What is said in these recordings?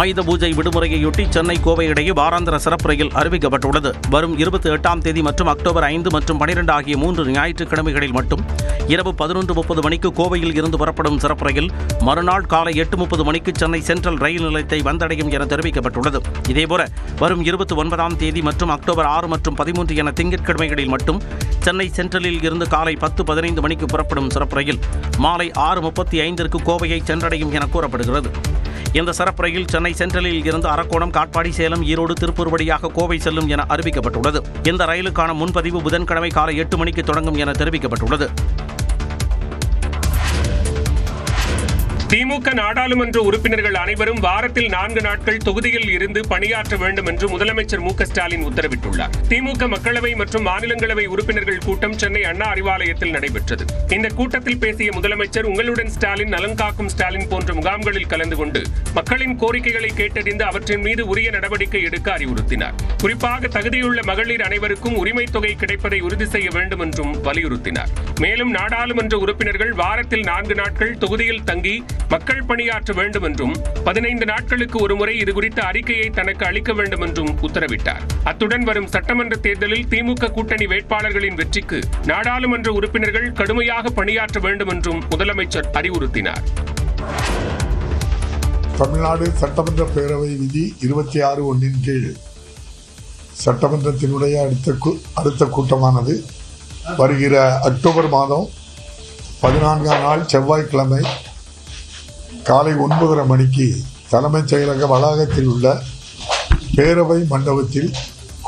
ஆயுத பூஜை விடுமுறையொட்டி சென்னை கோவை இடையே வாராந்திர சிறப்பு ரயில் அறிவிக்கப்பட்டுள்ளது. வரும் இருபத்தி எட்டாம் தேதி மற்றும் அக்டோபர் ஐந்து மற்றும் பனிரெண்டு ஆகிய மூன்று ஞாயிற்றுக்கிழமைகளில் மட்டும் இரவு பதினொன்று முப்பது மணிக்கு கோவையில் இருந்து புறப்படும் சிறப்பு ரயில் மறுநாள் காலை எட்டு முப்பது மணிக்கு சென்னை சென்ட்ரல் ரயில் நிலையத்தை வந்தடையும் என தெரிவிக்கப்பட்டுள்ளது. இதேபோல வரும் இருபத்தி ஒன்பதாம் தேதி மற்றும் அக்டோபர் ஆறு மற்றும் பதிமூன்று என திங்கட்கிழமைகளில் மட்டும் சென்னை சென்ட்ரலில் இருந்து காலை பத்து பதினைந்து மணிக்கு புறப்படும் சிறப்பு ரயில் மாலை ஆறு முப்பத்தி ஐந்திற்கு கோவையை சென்றடையும் என கூறப்படுகிறது. இந்த சிறப்பு ரயில் சென்னை சென்ட்ரலில் இருந்து அரக்கோணம் காட்பாடி சேலம் ஈரோடு திருப்பூர் வழியாக கோவை செல்லும் என அறிவிக்கப்பட்டுள்ளது. இந்த ரயிலுக்கான முன்பதிவு புதன்கிழமை காலை எட்டு மணிக்கு தொடங்கும் என தெரிவிக்கப்பட்டுள்ளது. திமுக நாடாளுமன்ற உறுப்பினர்கள் அனைவரும் வாரத்தில் நான்கு நாட்கள் தொகுதியில் இருந்து பணியாற்ற வேண்டும் என்று முதலமைச்சர் மு ஸ்டாலின் உத்தரவிட்டுள்ளார். திமுக மக்களவை மற்றும் மாநிலங்களவை உறுப்பினர்கள் கூட்டம் சென்னை அண்ணா அறிவாலயத்தில் நடைபெற்றது. இந்த கூட்டத்தில் பேசிய முதலமைச்சர் உங்களுடன் ஸ்டாலின் நலங்காக்கும் ஸ்டாலின் போன்ற முகாம்களில் கலந்து கொண்டு மக்களின் கோரிக்கைகளை கேட்டறிந்து அவற்றின் மீது உரிய நடவடிக்கை எடுக்க அறிவுறுத்தினார். குறிப்பாக தகுதியுள்ள மகளிர் அனைவருக்கும் உரிமை தொகை கிடைப்பதை உறுதி செய்ய வேண்டும் என்றும் வலியுறுத்தினார். மேலும் நாடாளுமன்ற உறுப்பினர்கள் வாரத்தில் நான்கு நாட்கள் தொகுதியில் தங்கி மக்கள் பணியாற்ற வேண்டும் என்றும் பதினைந்து நாட்களுக்கு ஒருமுறை இதுகுறித்த அறிக்கையை தனக்கு அளிக்க வேண்டும் என்றும் உத்தரவிட்டார். அத்துடன் வரும் சட்டமன்ற தேர்தலில் திமுக கூட்டணி வேட்பாளர்களின் வெற்றிக்கு நாடாளுமன்ற உறுப்பினர்கள் கடுமையாக பணியாற்ற வேண்டும் என்றும் முதலமைச்சர் அறிவுறுத்தினார். தமிழ்நாடு சட்டமன்ற பேரவை விதி இருபத்தி ஆறு ஒன்றின் கீழ். சட்டமன்றத்தினுடைய அடுத்த கூ- அடுத்த கூட்டமானது வருகிற அக்டோபர் மாதம் பதினான்காம் நாள் செவ்வாய்க்கிழமை காலை ஒன்பதரை மணிக்கு தலைமைச் செயலக வளாகத்தில் உள்ள பேரவை மண்டபத்தில்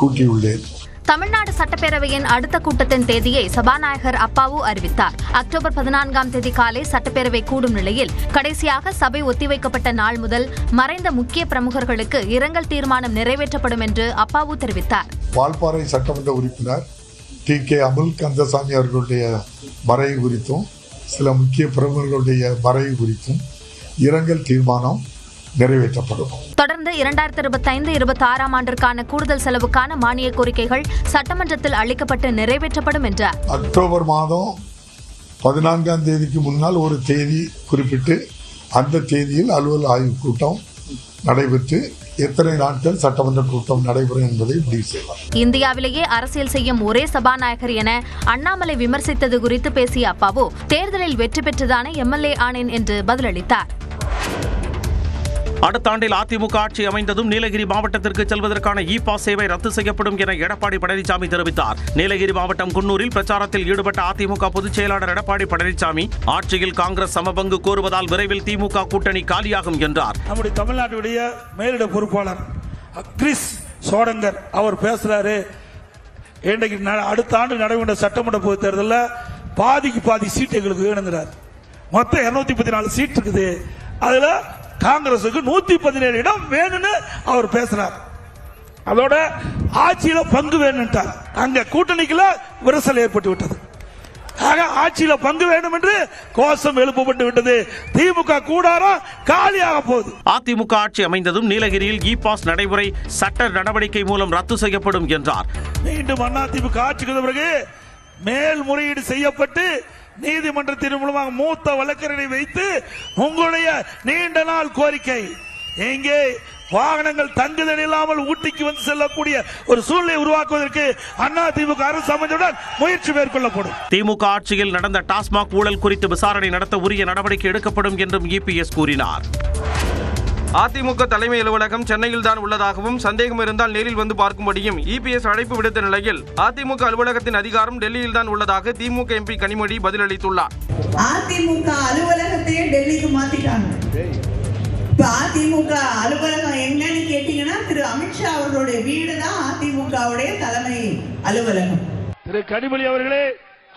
கூட்டியுள்ளேன். தமிழ்நாடு சட்டப்பேரவையின் அடுத்த கூட்டத்தின் தேதியை சபாநாயகர் அப்பாவு அறிவித்தார். அக்டோபர் பதினான்காம் தேதி காலை சட்டப்பேரவை கூடும் நிலையில் கடைசியாக சபை ஒத்திவைக்கப்பட்ட நாள் முதல் மறைந்த முக்கிய பிரமுகர்களுக்கு இரங்கல் தீர்மானம் நிறைவேற்றப்படும் என்று அப்பாவு தெரிவித்தார். வால்பாறை சட்டமன்ற உறுப்பினர் டி. கே. அமுல் கந்தசாமி அவர்களுடைய மறைவு குறித்தும் சில முக்கிய பிரமுகர்களுடைய மறைவு குறித்தும் இரங்கல் தீர்மானம் நிறைவேற்றப்படும். தொடர்ந்து இரண்டாயிரத்தி இருபத்தைந்து இருபத்தி ஆறாம் ஆண்டிற்கான கூடுதல் செலவுக்கான மானிய கோரிக்கைகள் சட்டமன்றத்தில் அளிக்கப்பட்டு நிறைவேற்றப்படும் என்றார் அக்டோபர் மாதம் பதினான்காம் தேதிக்கு முன்னால் ஒரு தேதி குறிப்பிட்டு அந்த தேதியில் அலுவல் ஆய்வு கூட்டம் நடைபெற்று எத்தனை நாட்கள் சட்டமன்ற கூட்டம் நடைபெறும் என்பதை முடிவு செய்வார். இந்தியாவிலேயே அரசியல் செய்யும் ஒரே சபாநாயகர் என அண்ணாமலை விமர்சித்தது குறித்து பேசிய அப்பாவு தேர்தலில் வெற்றி பெற்றுதானே எம்எல்ஏ ஆனேன் என்று பதிலளித்தார். அடுத்த ஆண்டில் அதிமுக ஆட்சி அமைந்ததும் நீலகிரி மாவட்டத்திற்கு செல்வதற்கான இ பாஸ் சேவை ரத்து செய்யப்படும் என எடப்பாடி பழனிசாமி தெரிவித்தார். நீலகிரி மாவட்டம் குன்னூரில் பிரச்சாரத்தில் ஈடுபட்ட அதிமுக பொதுச் செயலாளர் எடப்பாடி பழனிசாமி ஆட்சியில் காங்கிரஸ் சமபங்கு கோருவதால் விரைவில் திமுக கூட்டணி காலியாகும் என்றார். நம்முடைய தமிழ்நாட்டுடைய மேலிட பொறுப்பாளர் கிறிஸ் சோடங்கர் அவர் பேசுறாரு. இன்றைக்கு ந- அடுத்த ஆண்டு நடைபெற்ற சட்டமன்ற பொதுத் தேர்தலில் பாதிக்கு பாதி சீட்டு எங்களுக்கு வேணுங்கிறார். மொத்தம் இருநூத்தி பத்தி நாலு சீட் இருக்குது. அதுல காங்கிரசுக்கு நூத்தி பதினேழு இடம் வேணும்னு அவர் பேசுறார். அதோட ஆட்சியில பங்கு வேணும்ட்டார். அங்க கூட்டணிக்குள்ள விரிசல் ஏற்பட்டு விட்டது ஆக ஆட்சியில பங்கு வேண்டும் என்று கோஷம் எழுப்பப்பட்டு விட்டது. திமுக கூடாரம் காலியாக போகுது. அதிமுக ஆட்சி அமைந்ததும் நீலகிரியில் இ பாஸ் நடைமுறை சட்ட நடவடிக்கை மூலம் ரத்து செய்யப்படும் என்றார். மீண்டும் அதிமுக ஆட்சிக்கு பிறகு மேல்முறையீடு செய்யப்பட்டு நீதிமன்றத்தின் மூலமாக மூத்த வழக்கறிஞரை வைத்து உங்களுடைய நீண்ட நாள் கோரிக்கை. எங்கே வாகனங்கள் தங்குதல் இல்லாமல் ஊட்டிக்கு வந்து செல்லக்கூடிய ஒரு சூழ்நிலை உருவாக்குவதற்கு அண்ணா திமுக அரசு அமைந்தவுடன் முயற்சி மேற்கொள்ளப்படும். திமுக ஆட்சியில் நடந்த டாஸ்மாக் ஊழல் குறித்து விசாரணை நடத்த உரிய நடவடிக்கை எடுக்கப்படும் என்றும் இபிஎஸ் கூறினார். அதிமுக தலைமை அலுவலகம் சென்னையில் தான் உள்ளதாகவும் சந்தேகம் இருந்தால் நேரில் வந்து பார்க்கும்படியும் இபிஎஸ் அழைப்பு விடுத்த நிலையில் அதிமுக அலுவலகத்தின் அதிகாரம் டெல்லியில் தான் உள்ளதாக திமுக எம்பி கனிமொழி பதிலளித்துள்ளார். அதிமுக அலுவலகத்தையே டெல்லிக்கு மாத்திட்டாங்க. இப்ப அதிமுக அலுவலகம் எங்கன்னு கேட்டீங்கன்னா திரு அமித்ஷா அவர்களுடைய வீடு தான் அதிமுகவுடைய தலைமை அலுவலகம். திரு கனிமொழி அவர்களே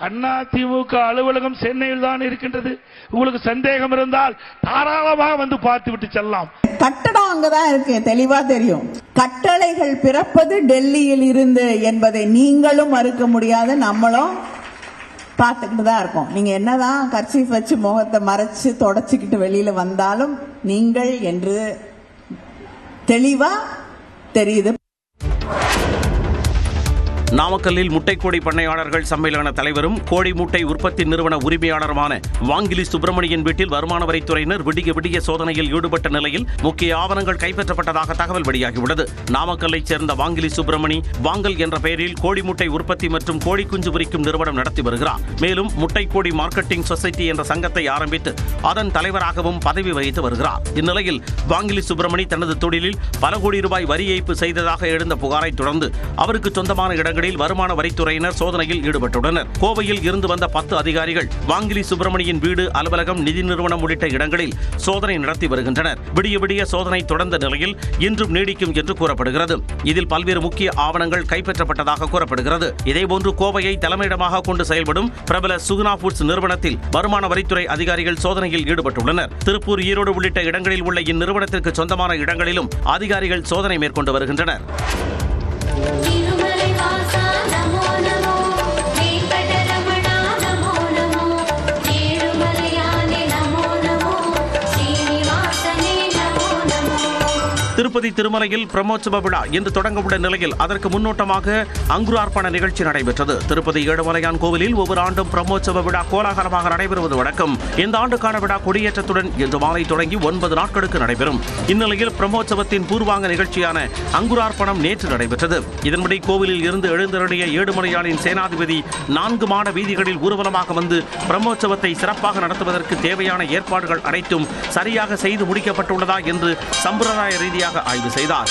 அண்ணா திமுக அலுவலகம் சென்னையில் தான் இருக்கின்றது. உங்களுக்கு சந்தேகம் இருந்தால் தாராளமாக வந்து பார்த்து விட்டு செல்லலாம். கட்டடம் அங்கதான் இருக்கு தெளிவா தெரியும். கட்டளைகள் பிறப்பது டெல்லியில் இருந்து என்பதை நீங்களும் மறுக்க முடியாத நம்மளும் பார்த்துக்கிட்டு தான் இருக்கோம். நீங்க என்னதான் கர்ச்சீஃப் வச்சு முகத்தை மறைச்சு தொடச்சிக்கிட்டு வெளியில வந்தாலும் நீங்கள் என்று தெளிவா தெரியுது. நாமக்கல்லில் முட்டைக்கோடி பண்ணையாளர்கள் சம்மேளன தலைவரும் கோழி முட்டை உற்பத்தி நிறுவன உரிமையாளருமான வாங்கிலி சுப்பிரமணியன் வீட்டில் வருமான வரித்துறையினர் விடிய விடிய சோதனையில் ஈடுபட்ட நிலையில் முக்கிய ஆவணங்கள் கைப்பற்றப்பட்டதாக தகவல் வெளியாகியுள்ளது. நாமக்கல்லைச் சேர்ந்த வாங்கிலி சுப்பிரமணி வாங்கல் என்ற பெயரில் கோழி முட்டை உற்பத்தி மற்றும் கோழி குஞ்சு விரிக்கும் நிறுவனம் நடத்தி வருகிறார். மேலும் முட்டைக்கோடி மார்க்கெட்டிங் சொசைட்டி என்ற சங்கத்தை ஆரம்பித்து அதன் தலைவராகவும் பதவி வகித்து வருகிறார். இந்நிலையில் வாங்கிலி சுப்பிரமணி தனது தொழிலில் பல கோடி ரூபாய் வரி ஏய்ப்பு செய்ததாக எழுந்த புகாரை தொடர்ந்து அவருக்கு சொந்தமான இடங்கள் வீடுகளில் வருமான வரித்துறையினர் சோதனையில் ஈடுபட்டுள்ளனர். கோவையில் இருந்து வந்த பத்து அதிகாரிகள் வாங்கிலி சுப்பிரமணியின் வீடு அலுவலகம் நிதி நிறுவனம் உள்ளிட்ட இடங்களில் சோதனை நடத்தி வருகின்றனர். விடிய விடிய சோதனை தொடர்ந்த நிலையில் இன்றும் நீடிக்கும் என்று கூறப்படுகிறது. இதில் பல்வேறு முக்கிய ஆவணங்கள் கைப்பற்றப்பட்டதாக கூறப்படுகிறது. இதேபோன்று கோவையை தலைமையிடமாக கொண்டு செயல்படும் பிரபல சுகுனா ஃபுட்ஸ் நிறுவனத்தில் வருமான வரித்துறை அதிகாரிகள் சோதனையில் ஈடுபட்டுள்ளனர். திருப்பூர் ஈரோடு உள்ளிட்ட இடங்களில் உள்ள இந்நிறுவனத்திற்கு சொந்தமான இடங்களிலும் அதிகாரிகள் சோதனை மேற்கொண்டு வருகின்றனர். திருப்பதி திருமலையில் பிரம்மோற்சவ விழா இன்று தொடங்கவுள்ள நிலையில் அதற்கு முன்னோட்டமாக அங்குரார்ப்பண நிகழ்ச்சி நடைபெற்றது. திருப்பதி ஏழுமலையான் கோவிலில் ஒவ்வொரு ஆண்டும் பிரம்மோற்சவ விழா கோலாகலமாக நடைபெறுவது வழக்கம். இந்த ஆண்டுக்கான விழா கொடியேற்றத்துடன் இன்று மாலை தொடங்கி ஒன்பது நாட்களுக்கு நடைபெறும். இந்நிலையில் பிரம்மோற்சவத்தின் பூர்வாங்க நிகழ்ச்சியான அங்குரார்ப்பணம் நேற்று நடைபெற்றது. இதன்படி கோவிலில் இருந்து எழுந்தருடைய ஏழுமலையானின் சேனாதிபதி நான்கு மாட வீதிகளில் ஊர்வலமாக வந்து பிரம்மோற்சவத்தை சிறப்பாக நடத்துவதற்கு தேவையான ஏற்பாடுகள் அனைத்தும் சரியாக செய்து முடிக்கப்பட்டுள்ளதா என்று சம்பிரதாய ரீதியாக ஆய்வு செய்தார்.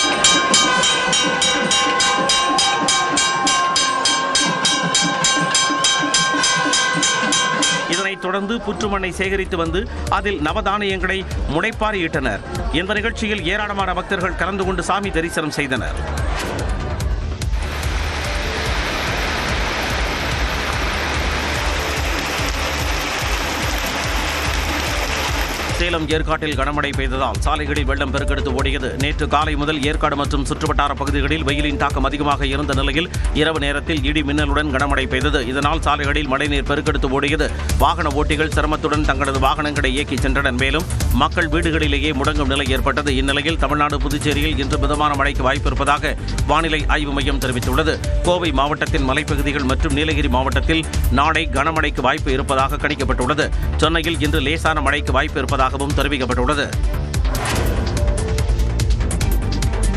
இதனைத் தொடர்ந்து புற்றுமண்ணை சேகரித்து வந்து அதில் நவதானியங்களை முனைப்பாறையிட்டனர் இந்த நிகழ்ச்சியில் ஏராளமான பக்தர்கள் கலந்து கொண்டு சாமி தரிசனம் செய்தனர். சேலம் ஏற்காட்டில் கனமழை பெய்ததால் சாலைகளில் வெள்ளம் பெருக்கெடுத்து ஓடியது. நேற்று காலை முதல் ஏற்காடு மற்றும் சுற்றுவட்டார பகுதிகளில் வெயிலின் தாக்கம் அதிகமாக இருந்த நிலையில் இரவு நேரத்தில் இடி மின்னலுடன் கனமழை பெய்தது. இதனால் சாலைகளில் மழைநீர் பெருக்கெடுத்து ஓடியது. வாகன ஓட்டிகள் சிரமத்துடன் தங்களது வாகனங்களை இயக்கி சென்றனர். மேலும் மக்கள் வீடுகளிலேயே முடங்கும் நிலை ஏற்பட்டது. இந்நிலையில் தமிழ்நாடு புதுச்சேரியில் இன்று மிதமான மழைக்கு வாய்ப்பு இருப்பதாக வானிலை ஆய்வு மையம் தெரிவித்துள்ளது. கோவை மாவட்டத்தின் மலைப்பகுதிகள் மற்றும் நீலகிரி மாவட்டத்தில் நாளை கனமழைக்கு வாய்ப்பு இருப்பதாக கணிக்கப்பட்டுள்ளது. சென்னையில் இன்று லேசான மழைக்கு வாய்ப்பு இருப்பதாக இருப்பதாகவும் தெரிவிக்கப்பட்டுள்ளது.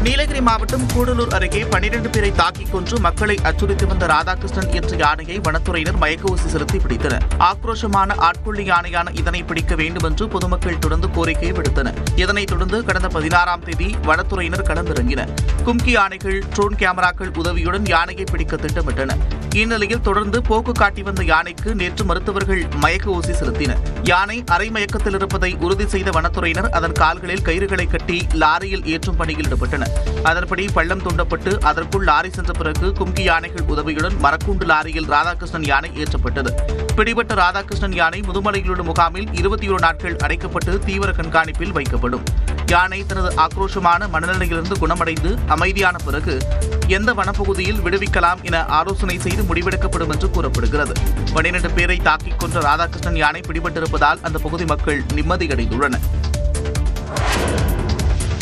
நீலகிரி மாவட்டம் கூடலூர் அருகே பனிரெண்டு பேரை தாக்கிக் கொன்று மக்களை அச்சுறுத்தி வந்த ராதாகிருஷ்ணன் என்ற யானையை வனத்துறையினர் மயக்க ஊசி செலுத்தி பிடித்தனர். ஆக்ரோஷமான ஆட்கொள்ளி யானையான இதனை பிடிக்க வேண்டும் என்று பொதுமக்கள் தொடர்ந்து கோரிக்கை விடுத்தனர். இதனைத் தொடர்ந்து கடந்த பதினாறாம் தேதி வனத்துறையினர் களமிறங்கினர். கும்கி யானைகள் ட்ரோன் கேமராக்கள் உதவியுடன் யானையை பிடிக்க திட்டமிட்டனர். இந்நிலையில் தொடர்ந்து போக்கு காட்டி வந்த யானைக்கு நேற்று மருத்துவர்கள் மயக்க ஊசி செலுத்தினர். யானை அரை மயக்கத்தில் இருப்பதை உறுதி செய்த வனத்துறையினர் அதன் கால்களில் கயிறுகளை கட்டி லாரியில் ஏற்றும் பணியில் ஈடுபட்டனர். அதன்படி பள்ளம் தூண்டப்பட்டு அதற்குள் லாரி சென்ற பிறகு கும்கி யானைகள் உதவியுடன் மரக்கூண்டு லாரியில் ராதாகிருஷ்ணன் யானை ஏற்றப்பட்டது. பிடிபட்ட ராதாகிருஷ்ணன் யானை முதுமலையில் உள்ள முகாமில் இருபத்தி ஒரு நாட்கள் அடைக்கப்பட்டு தீவிர கண்காணிப்பில் வைக்கப்படும். யானை தனது ஆக்ரோஷமான மனநிலையிலிருந்து குணமடைந்து அமைதியான பிறகு எந்த வனப்பகுதியில் விடுவிக்கலாம் என ஆலோசனை செய்து முடிவெடுக்கப்படும் என்று கூறப்படுகிறது. பனிரெண்டு பேரை தாக்கிக் கொன்ற ராதாகிருஷ்ணன் யானை பிடிபட்டிருப்பதால் அந்த பகுதி மக்கள் நிம்மதியடைந்துள்ளனர்.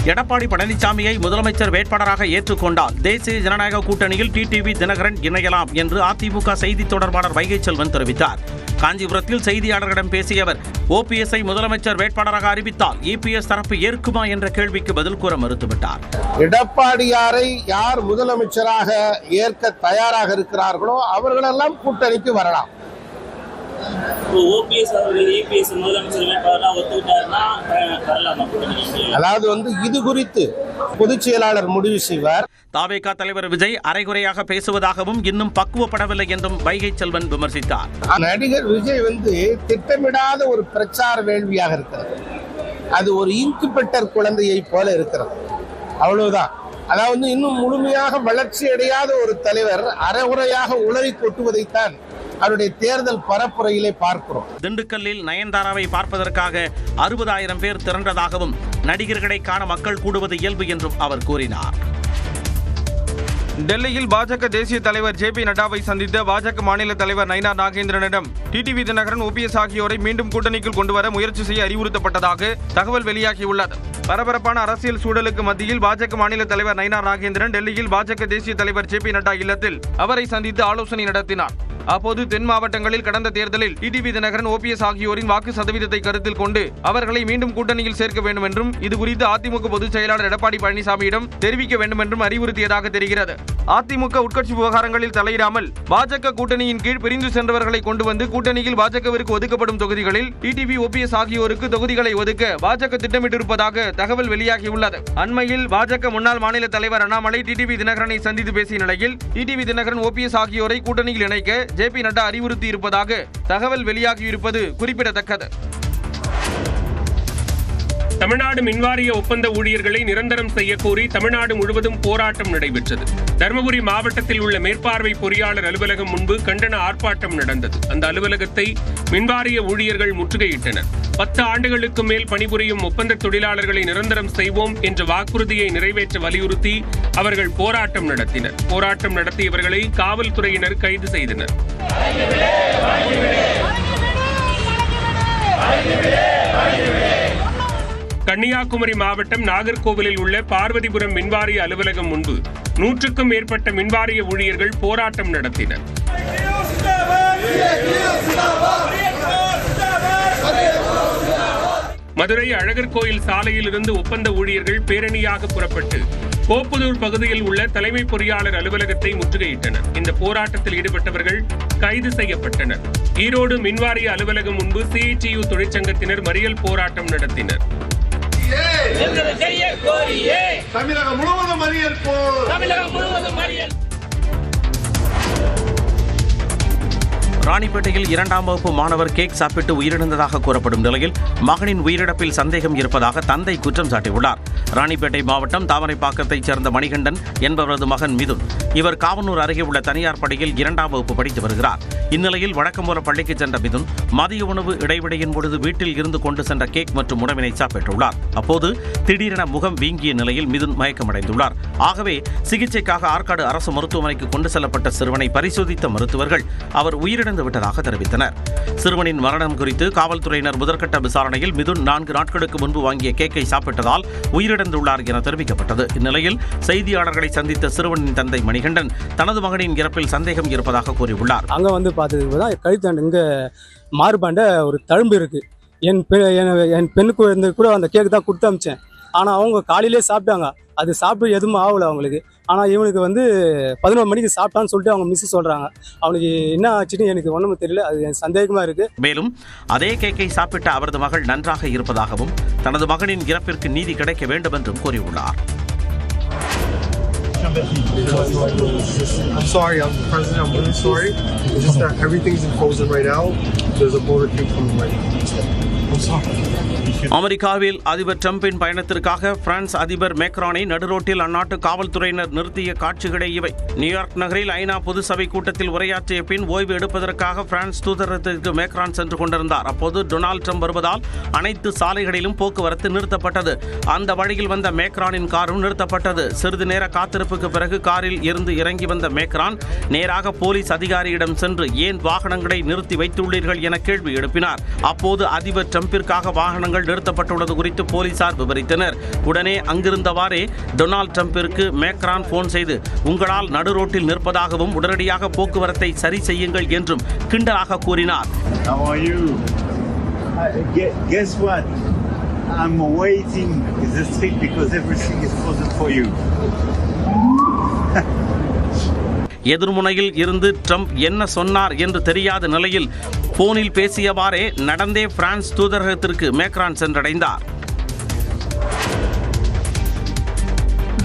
எடப்பாடி பழனிசாமியை முதலமைச்சர் வேட்பாளராக ஏற்றுக்கொண்டால் தேசிய ஜனநாயக கூட்டணியில் டிடிவி தினகரன் இணையலாம் என்று அதிமுக செய்தி தொடர்பாளர் வைகை செல்வன் தெரிவித்தார். காஞ்சிபுரத்தில் செய்தியாளர்களிடம் பேசிய அவர் ஓபிஎஸ்ஐ முதலமைச்சர் வேட்பாளராக அறிவித்தால் இபிஎஸ் தரப்பு ஏற்குமா என்ற கேள்விக்கு பதில் கூற மறுத்துவிட்டார். எடப்பாடியாரை யார் முதலமைச்சராக ஏற்க தயாராக இருக்கிறார்களோ அவர்களெல்லாம் கூட்டணிக்கு வரலாம். அதாவது வந்து இது குறித்து பொதுச் செயலாளர் முடிவு செய்வார். தாவேகா தலைவர் விஜய் அரைகுறையாக பேசுவதாகவும் இன்னும் பக்குவப்படவில்லை என்றும் வைகை செல்வன் விமர்சித்தார். நடிகர் விஜய் வந்து திட்டமிடாத ஒரு பிரச்சார வேள்வியாக இருக்கிறது. அது ஒரு இன்குபெட்டர் குழந்தையை போல இருக்கிறது. அவ்வளவுதான். அதாவது இன்னும் முழுமையாக வளர்ச்சி அடையாத ஒரு தலைவர் அரைகுறையாக உளறி கொட்டுவதைத்தான் அவருடைய தேர்தல் பரப்புரையிலே பார்க்கிறோம். திண்டுக்கல்லில் நயன்தாராவை பார்ப்பதற்காக அறுபதாயிரம் பேர் திரண்டதாகவும் நடிகர்களை காண மக்கள் கூடுவது இயல்பு என்றும் அவர் கூறினார். டெல்லியில் பாஜக தேசிய தலைவர் ஜே பி நட்டாவை சந்தித்த பாஜக மாநில தலைவர் நைனா நாகேந்திரனிடம் டிடிவி தினகரன் ஓபிஎஸ் ஆகியோரை மீண்டும் கூட்டணிக்குள் கொண்டுவர முயற்சி செய்ய அறிவுறுத்தப்பட்டதாக தகவல் வெளியாகியுள்ளது. பரபரப்பான அரசியல் சூழலுக்கு மத்தியில் பாஜக மாநில தலைவர் நைனா நாகேந்திரன் டெல்லியில் பாஜக தேசிய தலைவர் ஜே பி நட்டா இல்லத்தில் அவரை சந்தித்து ஆலோசனை நடத்தினார். அப்போது தென் மாவட்டங்களில் கடந்த தேர்தலில் டிடிவி தினகரன் ஓபிஎஸ் ஆகியோரின் வாக்கு சதவீதத்தை கருத்தில் கொண்டு அவர்களை மீண்டும் கூட்டணியில் சேர்க்க வேண்டும் என்றும் இது குறித்து அதிமுக பொதுச் செயலாளர் எடப்பாடி பழனிசாமியிடம் தெரிவிக்க வேண்டும் என்றும் அறிவுறுத்தியதாக தெரிகிறது. அதிமுக உட்கட்சி விவகாரங்களில் தலையிடாமல் பாஜக கூட்டணியின் கீழ் பிரிந்து சென்றவர்களை கொண்டு வந்து கூட்டணியில் பாஜகவிற்கு ஒதுக்கப்படும் தொகுதிகளில் டிடிவி ஓபிஎஸ் ஆகியோருக்கு தொகுதிகளை ஒதுக்க பாஜக திட்டமிட்டிருப்பதாக தகவல் வெளியாகியுள்ளது. அண்மையில் பாஜக முன்னாள் மாநில தலைவர் அண்ணாமலை டிடிவி தினகரனை சந்தித்து பேசிய நிலையில் டிடிவி தினகரன் ஓபிஎஸ் ஆகியோரை கூட்டணியில் இணைக்க ஜே பி நட்டா அறிவுறுத்தி இருப்பதாக தகவல் வெளியாகியிருப்பது குறிப்பிடத்தக்கது. தமிழ்நாடு மின்வாரிய ஒப்பந்த ஊழியர்களை நிரந்தரம் செய்யக்கோரி கோரி தமிழ்நாடு முழுவதும் போராட்டம் நடைபெற்றது. தருமபுரி மாவட்டத்தில் உள்ள மேற்பார்வை பொறியாளர் அலுவலகம் முன்பு கண்டன ஆர்ப்பாட்டம் நடந்தது. அந்த அலுவலகத்தை மின்வாரிய ஊழியர்கள் முற்றுகையிட்டனர். பத்து ஆண்டுகளுக்கு மேல் பணிபுரியும் ஒப்பந்த தொழிலாளர்களை நிரந்தரம் செய்வோம் என்ற வாக்குறுதியை நிறைவேற்ற வலியுறுத்தி அவர்கள் போராட்டம் நடத்தினர். போராட்டம் நடத்தியவர்களை காவல்துறையினர் கைது செய்தனர். கன்னியாகுமரி மாவட்டம் நாகர்கோவிலில் உள்ள பார்வதிபுரம் மின்வாரிய அலுவலகம் முன்பு நூற்றுக்கும் மேற்பட்ட மின்வாரிய ஊழியர்கள் போராட்டம் நடத்தினர். மதுரை அழகர் கோயில் சாலையில் இருந்து ஒப்பந்த ஊழியர்கள் பேரணியாக புறப்பட்டு கோப்புதூர் பகுதியில் உள்ள தலைமை பொறியாளர் அலுவலகத்தை முற்றுகையிட்டனர். இந்த போராட்டத்தில் ஈடுபட்டவர்கள் கைது செய்யப்பட்டனர். ஈரோடு மின்வாரிய அலுவலகம் முன்பு சிஐடியு தொழிற்சங்கத்தினர் மறியல் போராட்டம் நடத்தினர். தமிழகம் முழுவதும் மறியல் ராணிப்பேட்டையில் இரண்டாம் வகுப்பு மாணவர் கேக் சாப்பிட்டு உயிரிழந்ததாக கூறப்படும் நிலையில் மகனின் உயிரிழப்பில் சந்தேகம் இருப்பதாக தந்தை குற்றம் சாட்டியுள்ளார். ராணிப்பேட்டை மாவட்டம் தாமரைப்பாக்கத்தைச் சேர்ந்த மணிகண்டன் என்பவரது மகன் மிதுன். இவர் காவனூர் அருகே உள்ள தனியார் பள்ளியில் இரண்டாம் வகுப்பு படித்து வருகிறார். இந்நிலையில் வழக்கம் போல பள்ளிக்கு சென்ற மிதுன் மதிய உணவு இடைவெளியின் பொழுது வீட்டில் இருந்து கொண்டு சென்ற கேக் மற்றும் உணவினை சாப்பிட்டுள்ளார். அப்போது திடீரென முகம் வீங்கிய நிலையில் மிதுன் மயக்கமடைந்துள்ளார். ஆகவே சிகிச்சைக்காக ஆற்காடு அரசு மருத்துவமனைக்கு கொண்டு செல்லப்பட்ட சிறுவனை பரிசோதித்த மருத்துவர்கள் அவர் உயிரிழந்த விட்டதாக தெரிவித்தனர். சிறுவனின் மரணம் குறித்து காவல்துறையினர் முதற்கட்ட விசாரணையில் மிதுன் நான்கு நாட்களுக்கு முன்பு வாங்கிய கேக்கை சாப்பிட்டதால் உயிரிழந்துள்ளார் என தெரிவிக்கப்பட்டது. இந்நிலையில் செய்தியாளர்களை சந்தித்த சிறுவனின் தந்தை மணிகண்டன் தனது மகனின் இறப்பில் சந்தேகம் இருப்பதாக கூறியுள்ளார். அங்கே வந்து பார்த்ததுக்கு தான் கழுத்தாண்டு இங்கே மார்பாண்ட ஒரு தழும்பு இருக்குது என் பெ என் என் பெண்ணுக்கு இருந்து கூட அந்த கேக்கு தான் கொடுத்து அமிச்சேன். ஆனால் அவங்க காலையிலே சாப்பிட்டாங்க. அது சாப்பிட்டு எதுவும் ஆகலை அவங்களுக்கு ஆனால் இவனுக்கு வந்து பதினோரு மணிக்கு சாப்பிட்டான்னு சொல்லிட்டு அவங்க மிஸ் சொல்கிறாங்க அவனுக்கு என்ன ஆச்சுன்னு எனக்கு ஒன்றும் தெரியல அது எனக்கு சந்தேகமாக இருக்குது மேலும் அதே கேக்கை சாப்பிட்ட அவரது மகள் நன்றாக இருப்பதாகவும் தனது மகனின் இறப்பிற்கு நீதி கிடைக்க வேண்டும் என்றும் கூறியுள்ளார் I'm sorry, I'm the president. I'm really sorry. It's just that everything's in frozen right now. There's a border queue coming right now. I'm sorry. அமெரிக்காவில் அதிபர் டிரம்பின் பயணத்திற்காக பிரான்ஸ் அதிபர் மேக்ரானை நடுரோட்டில் அந்நாட்டு காவல்துறையினர் நிறுத்திய காட்சிகளே இவை. நியூயார்க் நகரில் ஐநா பொது சபை கூட்டத்தில் உரையாற்றிய பின் ஓய்வு எடுப்பதற்காக பிரான்ஸ் தூதரகத்திற்கு மேக்ரான் சென்று கொண்டிருந்தார். அப்போது டொனால்டு ட்ரம்ப் வருவதால் அனைத்து சாலைகளிலும் போக்குவரத்து நிறுத்தப்பட்டது. அந்த வழியில் வந்த மேக்ரானின் காரும் நிறுத்தப்பட்டது. சிறிது நேர காத்திருப்புக்கு பிறகு காரில் இருந்து இறங்கி வந்த மேக்ரான் நேராக போலீஸ் அதிகாரியிடம் சென்று ஏன் வாகனங்களை நிறுத்தி வைத்துள்ளீர்கள் என கேள்வி எழுப்பினார். அப்போது அதிபர் டிரம்பிற்காக வாகனங்கள் நிறுத்தப்பட்டுள்ளது குறித்து போலீசார் விவரித்தனர் உடனே அங்கிருந்தவாறே டொனால்ட் ட்ரம்பிற்கு மேக்ரான் போன் செய்து உங்களால் நடுரோட்டில் நிற்பதாகவும் உடனடியாக போக்குவரத்தை சரி செய்யுங்கள் என்றும் கிண்டலாக கூறினார்? Uh? I'm waiting in the street because everything is frozen for you. எதிர்முனையில் இருந்து ட்ரம்ப் என்ன சொன்னார் என்று தெரியாத நிலையில் போனில் பேசியவாறே நடந்தே பிரான்ஸ் தூதரகத்திற்கு மேக்ரான் சென்றடைந்தார்.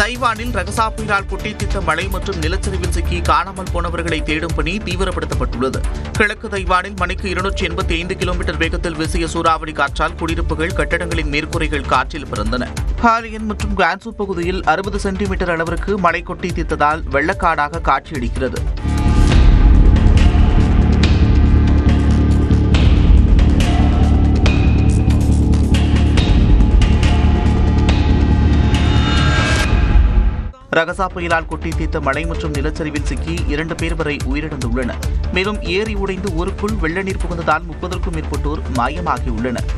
தைவானில் ரகசா புயலால் குட்டித்தித்த மழை மற்றும் நிலச்சரிவில் சிக்கி காணாமல் போனவர்களை தேடும் பணி தீவிரப்படுத்தப்பட்டுள்ளது. கிழக்கு தைவானில் மணிக்கு இருநூற்றி எண்பத்தி ஐந்து கிலோமீட்டர் வேகத்தில் வீசிய சூறாவளி காற்றால் குடியிருப்புகள் கட்டடங்களின் மேற்கூரைகள் காற்றில் பிறந்தன. ஹாலியன் மற்றும் கிரான்சூ பகுதியில் அறுபது சென்டிமீட்டர் அளவிற்கு மழை கொட்டி தீர்த்ததால் வெள்ளக்காடாக காட்சியளிக்கிறது. ரகசா புயலால் கொட்டி தீர்த்த மழை மற்றும் நிலச்சரிவில் சிக்கி இரண்டு பேர் வரை உயிரிழந்துள்ளனர். மேலும் ஏரி உடைந்து ஊருக்குள் வெள்ள நீர் புகுந்ததால் முப்பதற்கும் மேற்பட்டோர் மாயமாகியுள்ளனர்.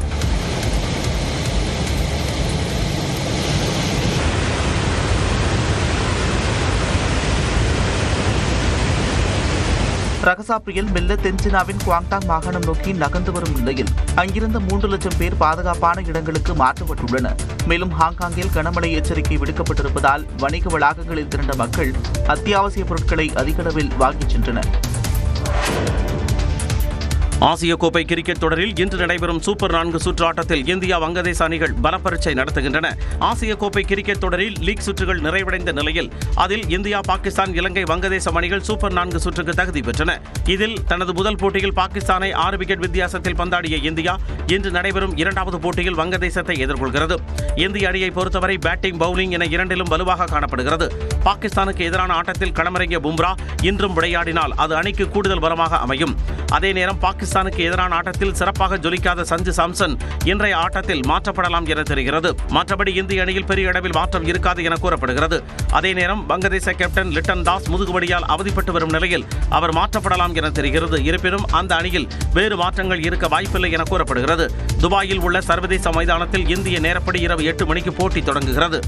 ரகசா புயல் மெல்ல தென்சீனாவின் குவாங்டாங் மாகாணம் நோக்கி நகர்ந்து வரும் நிலையில் அங்கிருந்த மூன்று லட்சம் பேர் பாதுகாப்பான இடங்களுக்கு மாற்றப்பட்டுள்ளனர் மேலும் ஹாங்காங்கில் கனமழை எச்சரிக்கை விடுக்கப்பட்டிருப்பதால் வணிக வளாகங்களில் திரண்ட மக்கள் அத்தியாவசிய பொருட்களை அதிகளவில் வாங்கிச் சென்றனர். ஆசிய கோப்பை கிரிக்கெட் தொடரில் இன்று நடைபெறும் சூப்பர் நான்கு சுற்று ஆட்டத்தில் இந்தியா வங்கதேச அணிகள் பலப்பரீட்சை நடத்துகின்றன. ஆசிய கோப்பை கிரிக்கெட் தொடரில் லீக் சுற்றுகள் நிறைவடைந்த நிலையில் அதில் இந்தியா பாகிஸ்தான் இலங்கை வங்கதேசம் அணிகள் சூப்பர் நான்கு சுற்றுக்கு தகுதி பெற்றன. இதில் தனது முதல் போட்டியில் பாகிஸ்தானை ஆறு விக்கெட் வித்தியாசத்தில் பந்தாடிய இந்தியா இன்று நடைபெறும் இரண்டாவது போட்டியில் வங்கதேசத்தை எதிர்கொள்கிறது. இந்திய அணியை பொறுத்தவரை பேட்டிங் பவுலிங் என இரண்டிலும் வலுவாக காணப்படுகிறது. பாகிஸ்தானுக்கு எதிரான ஆட்டத்தில் களமிறங்கிய பும்ரா இன்றும் விளையாடினால் அது அணிக்கு கூடுதல் பலமாக அமையும். அதே நேரம் பாகிஸ்தான் பாகிஸ்தானுக்கு எதிரான ஆட்டத்தில் சிறப்பாக ஜொலிக்காத சஞ்சு சாம்சன் இன்றைய ஆட்டத்தில் மாற்றப்படலாம் என தெரிகிறது. மற்றபடி இந்திய அணியில் பெரிய அளவில் மாற்றம் இருக்காது என கூறப்படுகிறது. அதே நேரம் வங்கதேச கேப்டன் லிட்டன் தாஸ் முதுகுபடியால் அவதிப்பட்டு வரும் நிலையில் அவர் மாற்றப்படலாம் என தெரிகிறது. இருப்பினும் அந்த அணியில் வேறு மாற்றங்கள் இருக்க வாய்ப்பில்லை என கூறப்படுகிறது. துபாயில் உள்ள சர்வதேச மைதானத்தில் இந்திய நேரப்படி இரவு எட்டு மணிக்கு போட்டி தொடங்குகிறது.